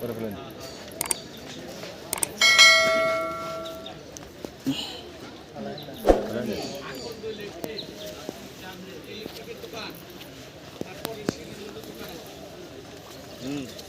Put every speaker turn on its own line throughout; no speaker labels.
Perfilin. Hmm.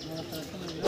Thank you.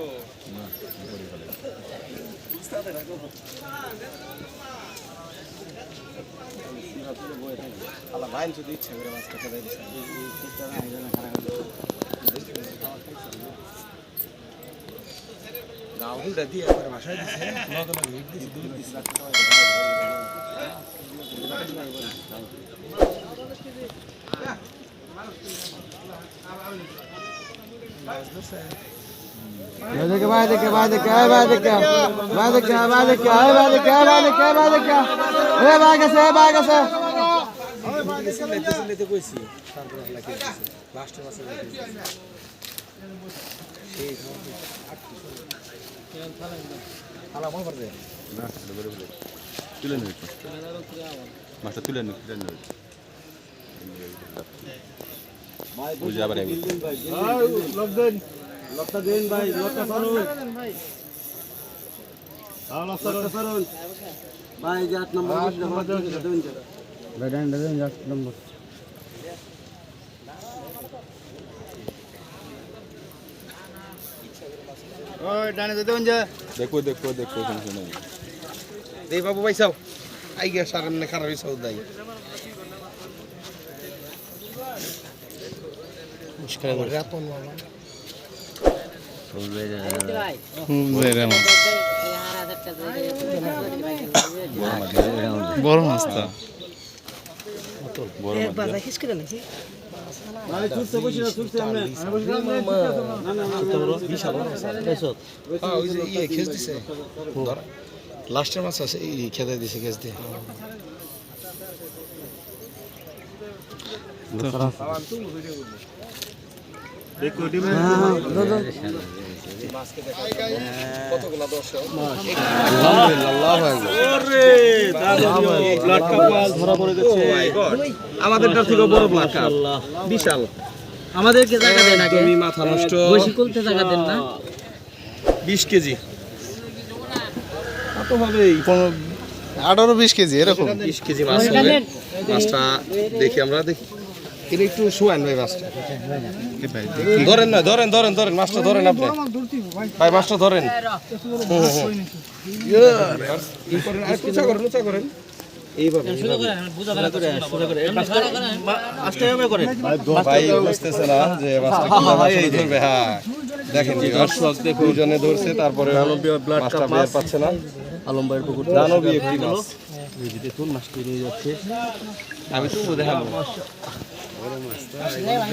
দেন
line যদি ইচ্ছা করে একবার বাসায় দিচ্ছে নগদ হিট
দেখে ভাই দেখে ভাই দেখে ভাই ভাই দেখে ভাই দেখে ভাই দেখে ভাই দেখে ভাই দেখে ভাই দেখে এ ভাই গেছে ভাই গেছে
মনে
তুলে নেবে মাছটা তুলে নেবে তুলে নেবে বুঝে আবার
লোক দেন ভাই লোকটা সরুন। লোকটা সরুন। ভাই যে আট নম্বর ভাই আট নম্বর।
দেখো দেখো দেখো সমস্যা নেই
এই বাবু আই গিয়া সামনে খারাপ হইসাও দাই। মুশকিল রাতন বাবা।
বড় মাছ
লাস্টের মাছ আছে এই খেতে দিছে খেস দিয়ে কতগুলা দর্শক? আমাদেরটা থেকে বড় ব্ল্যাক কাপ বিশাল
আমাদেরকে জায়গা দেন আগে
তুমি মাথা নষ্ট
বসি করতে জায়গা দেন না
বিশ কেজি কত হবে
আঠারো বিশ কেজি এরকম।
বিশ কেজি মাছ মাছটা দেখি আমরা দেখি। কিন্তু একটু শুয়ান ভাই ধরেন না, ধরেন ধরেন ধরেন, মাছটা ধরেন আপনি। ভাই, মাছটা ধরেন। হ্যাঁ দেখেন তারপরে পাচ্ছে না।
আলম ভাইয়ের পুকুর
আমি তো দেখাবো। Bueno, más.